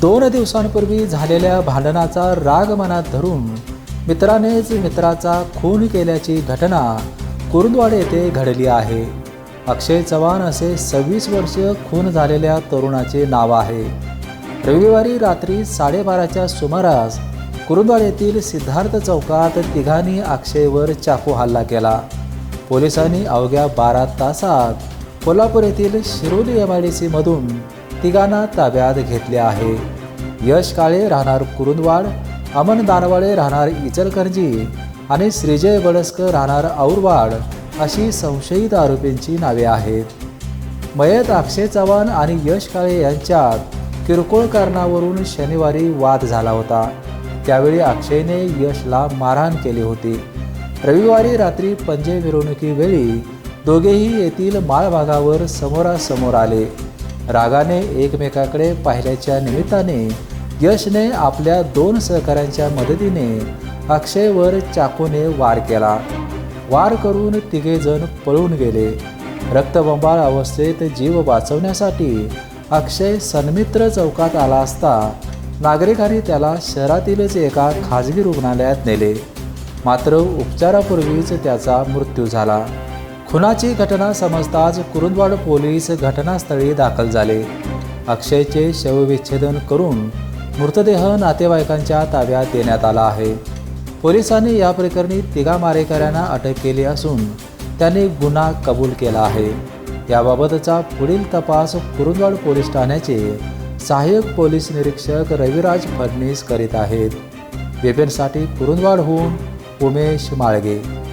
दोन दिवसांपूर्वी झालेल्या भांडणाचा राग मनात धरून मित्रानेच मित्राचा खून केल्याची घटना कुरुंदवाड येथे घडली आहे. अक्षय चव्हाण असे सव्वीस वर्ष खून झालेल्या तरुणाचे नाव आहे. रविवारी रात्री साडेबाराच्या सुमारास कुरुंदवाड येथील सिद्धार्थ चौकात तिघांनी अक्षयवर चाकू हल्ला केला. पोलिसांनी अवघ्या बारा तासात कोल्हापूर येथील शिरोली एम आय डी सीमधून तिघांना ताब्यात घेतले आहे. यश काळे राहणार कुरुंदवाड अमन दानवाळे राहणार इचलकरंजी आणि श्रीजय बडस्कर राहणार औरवाड अशी संशयित आरोपींची नावे आहेत. मयत अक्षय चव्हाण आणि यश काळे यांच्यात किरकोळ कारणावरून शनिवारी वाद झाला होता. त्यावेळी अक्षयने यशला मारहाण केली होती. रविवारी रात्री पंजे मिरवणुकीवेळी दोघेही येथील माळभागावर समोरासमोर आले. रागाने एकमेकाकडे पाहिल्याच्या निमित्ताने यशने आपल्या दोन सहकाऱ्यांच्या मदतीने अक्षयवर चाकूने वार केला. वार करून तिघेजण पळून गेले. रक्तबंबाळ अवस्थेत जीव वाचवण्यासाठी अक्षय सन्मित्र चौकात आला असता नागरिकांनी त्याला शहरातीलच एका खाजगी रुग्णालयात नेले. मात्र उपचारापूर्वीच त्याचा मृत्यू झाला. खुनाची घटना समजताच कुरुंदवाड पोलीस घटनास्थळी दाखल झाले. अक्षयचे शवविच्छेदन करून मृतदेह नातेवाईकांच्या ताब्यात देण्यात आला आहे. पोलिसांनी या प्रकरणी तिघा मारेकऱ्यांना अटक केली असून त्यांनी गुन्हा कबूल केला आहे. याबाबतचा पुढील तपास कुरुंदवाड पोलीस ठाण्याचे सहाय्यक पोलीस निरीक्षक रविराज फडणीस करीत आहेत. वेबेनसाठी कुरुंदवाडहून उमेश माळगे.